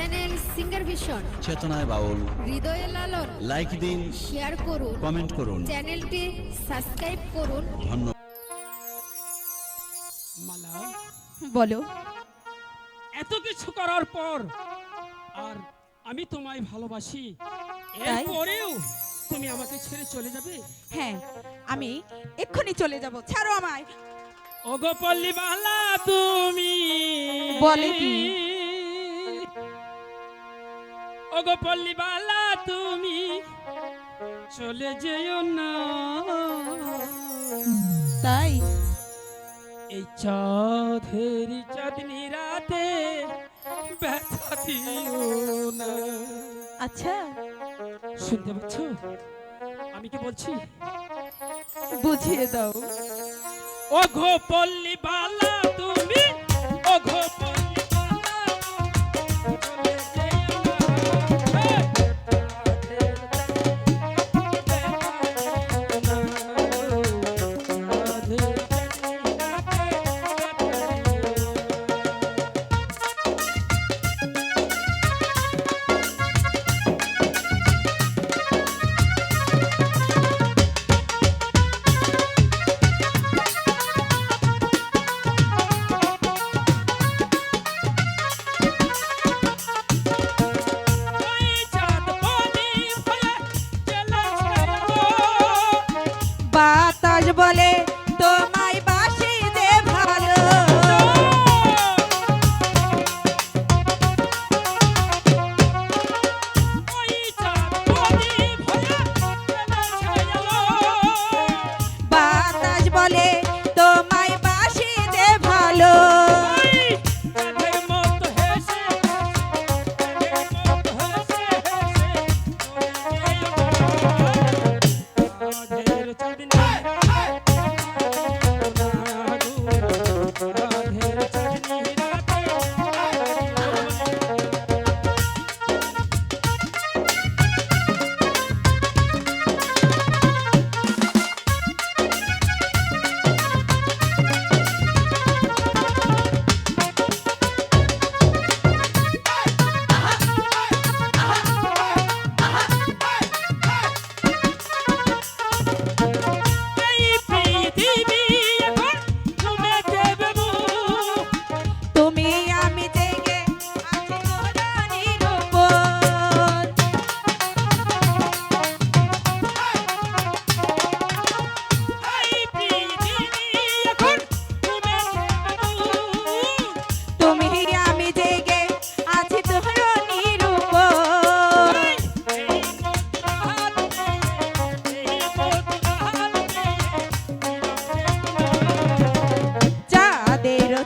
Channel singer vision চেতনায় বাউল। হৃদয়ে লালন। লাইক দিন। শেয়ার করুন। কমেন্ট করুন। চ্যানেলটি সাবস্ক্রাইব করুন। ধন্যবাদ মালা। বলো। এত কিছু করার পর আর আমি তোমায় ভালোবাসি? এরপরেও তুমি আমাকে ছেড়ে চলে যাবে? হ্যাঁ আমি এক্ষুনি চলে যাব। ছাড়ো আমায়। ওগো পল্লী বালা তুমি বলে কি? ওগো পল্লী বালা তুমি চলে যেও না। তাই? এই চাঁদের চাঁদনি রাতে ব্যথা দিও না। আচ্ছা। শুনতে পাচ্ছ? আমি কি বলছি? বুঝিয়ে দাও। ও ঘো পল্লী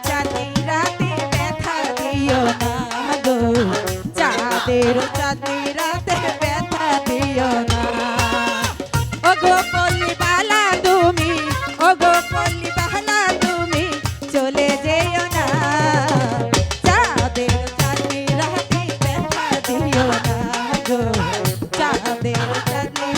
চাঁদি রাতে ব্যথা দিও না গো। চাঁদের চাঁদি ব্যথা দিও না। ও গো পল্লি বালা তুমি, চলে যেও না। চাঁদের চাঁদি রাতে ব্যথা দিও না গো। চাঁদের চাঁদি